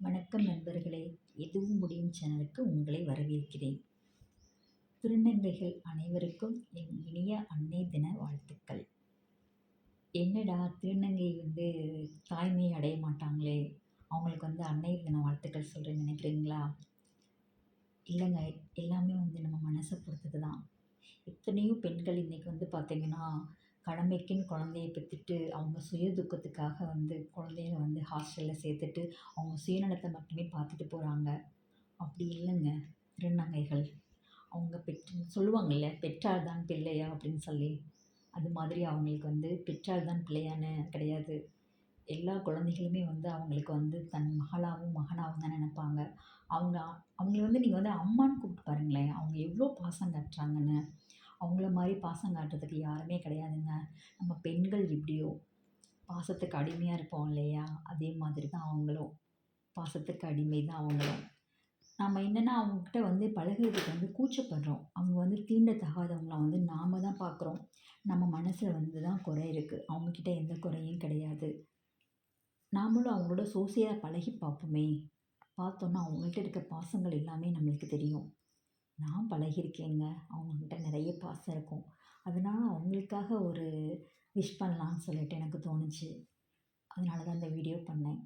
வணக்கம் நண்பர்களே. எதுவும் முடியும் சேனலுக்கு உங்களை வரவேற்கிறேன். திருநங்கைகள் அனைவருக்கும் என் இனிய அன்னை தின வாழ்த்துக்கள். என்னடா திருநங்கை வந்து தாய்மையை அடைய மாட்டாங்களே? அவங்களுக்கு வந்து அன்னை தின வாழ்த்துக்கள் சொல்கிறேன்னு நினைக்கிறீங்களா? இல்லைங்க எல்லாமே வந்து நம்ம மனசை பொறுத்தது தான். எத்தனையோ பெண்கள் இன்றைக்கி வந்து பார்த்திங்கன்னா கடமைக்குன்னு குழந்தைய பெற்றுட்டு அவங்க சுய துக்கத்துக்காக வந்து குழந்தைய வந்து ஹாஸ்டலில் சேர்த்துட்டு அவங்க சுயநலத்தை மட்டுமே பார்த்துட்டு போகிறாங்க அப்படி இல்லைங்க. திருநங்கைகள் அவங்க பெற்று சொல்லுவாங்கள்ல பெற்றால் தான் பிள்ளையா? அப்படின்னு சொல்லி. அது மாதிரி அவங்களுக்கு வந்து பெற்றால் தான் பிள்ளையான்னு கிடையாது. எல்லா குழந்தைகளுமே வந்து அவங்களுக்கு வந்து தன் மகளாகவும் மகனாகவும் தான் நினைப்பாங்க. அவங்க அவங்கள வந்து நீங்கள் வந்து அம்மான்னு கூப்பிட்டு பாருங்களேன். அவங்க எவ்வளோ பாசம் கட்டுறாங்கன்னு. அவங்கள மாதிரி பாசம் காட்டுறதுக்கு யாருமே கிடையாதுங்க. நம்ம பெண்கள் எப்படியோ பாசத்துக்கு அடிமையாக இருப்போம் இல்லையா? அதே மாதிரி தான் அவங்களும். பாசத்துக்கு அடிமை தான் அவங்களும். நம்ம என்னென்னா அவங்கக்கிட்ட வந்து பழகுறதுக்கு வந்து கூச்சப்படுறோம். அவங்க வந்து தீண்டத்தகாதவங்கள வந்து நாம் தான் பார்க்குறோம் நம்ம மனசில் வந்து தான் குறை இருக்குது அவங்கக்கிட்ட எந்த குறையும் கிடையாது. நாமளும் அவங்களோட சோசியலாக பழகி பார்ப்போமே. பார்த்தோன்னா அவங்கள்ட்ட இருக்க பாசங்கள் எல்லாமே நம்மளுக்கு தெரியும். நான் பழகியிருக்கேங்க. அவங்கக்கிட்ட நிறைய பாசம் இருக்கும். அதனால அவங்களுக்காக ஒரு விஷ் பண்ணலான்னு சொல்லிட்டு எனக்கு தோணுச்சு. அதனால தான் இந்த வீடியோ பண்ணேன்.